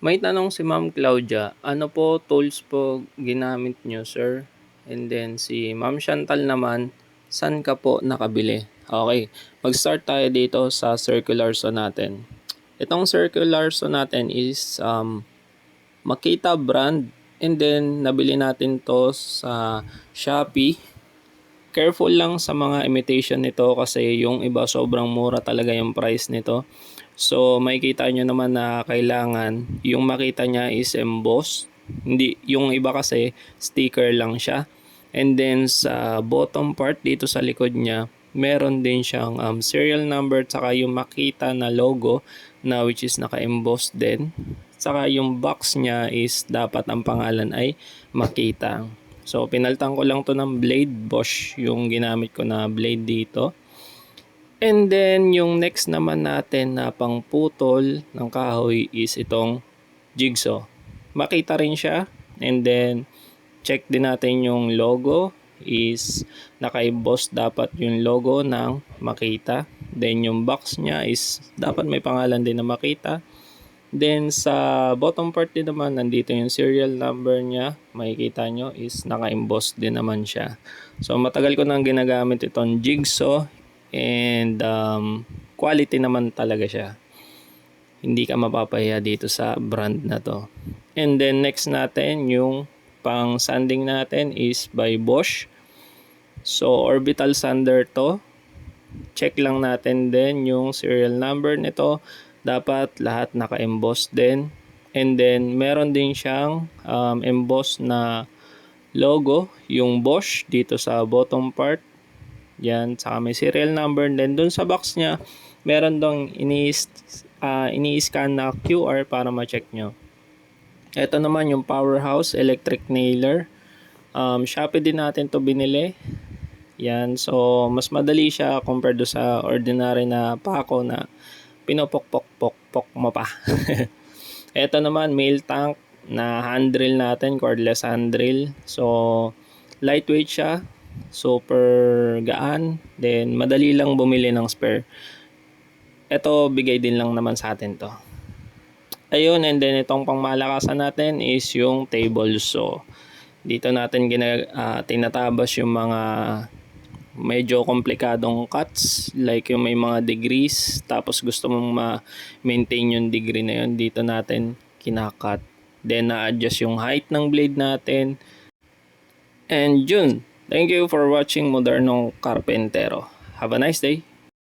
May tanong si Ma'am Claudia, ano po tools po ginamit nyo sir? And then si Ma'am Chantal naman, saan ka po nakabili? Okay, mag-start tayo dito sa circular saw natin. Itong circular saw natin is um, Makita brand and then nabili natin to sa Shopee. Careful lang sa mga imitation nito kasi yung iba sobrang mura talaga yung price nito. So makikita nyo naman na kailangan yung makita niya is embossed. Hindi, yung iba kasi sticker lang siya. And then sa bottom part dito sa likod niya, meron din siyang um, serial number saka yung makita na logo na which is naka-emboss din. Saka yung box niya is dapat ang pangalan ay makita. So pinaltan ko lang to ng blade Bosch yung ginamit ko na blade dito. And then yung next naman natin na pangputol ng kahoy is itong jigsaw. Makita rin siya and then check din natin yung logo is naka-emboss dapat yung logo ng makita. Then yung box niya is dapat may pangalan din na makita. Then sa bottom part din naman nandito yung serial number niya. Makikita nyo is naka-emboss din naman siya. So matagal ko nang ginagamit itong jigsaw and um, quality naman talaga siya. Hindi ka mapapahiya dito sa brand na to. And then next natin yung pang sanding natin is by Bosch. So orbital sander to. Check lang natin din yung serial number nito. Dapat lahat naka-emboss din. And then meron din siyang um, emboss na logo, yung Bosch dito sa bottom part. Yan, saka may serial number. And then dun sa box niya, meron dong ini uh, ini-scan na QR para ma-check nyo. Ito naman yung Powerhouse Electric Nailer. Um, Shopee din natin to binili. Yan, so mas madali siya compared do sa ordinary na pako na pinopok-pok-pok-pok mo pa. Ito naman, mail tank na hand drill natin, cordless hand drill. So, lightweight siya, super gaan, then madali lang bumili ng spare. Ito, bigay din lang naman sa atin to. Ayun, and then itong pangmalakasan natin is yung table saw. Dito natin gina, uh, tinatabas yung mga medyo komplikadong cuts. Like yung may mga degrees tapos gusto mong ma-maintain yung degree na yun dito natin kinakat. Then na-adjust yung height ng blade natin. And yun. Thank you for watching Modernong Carpentero have a nice day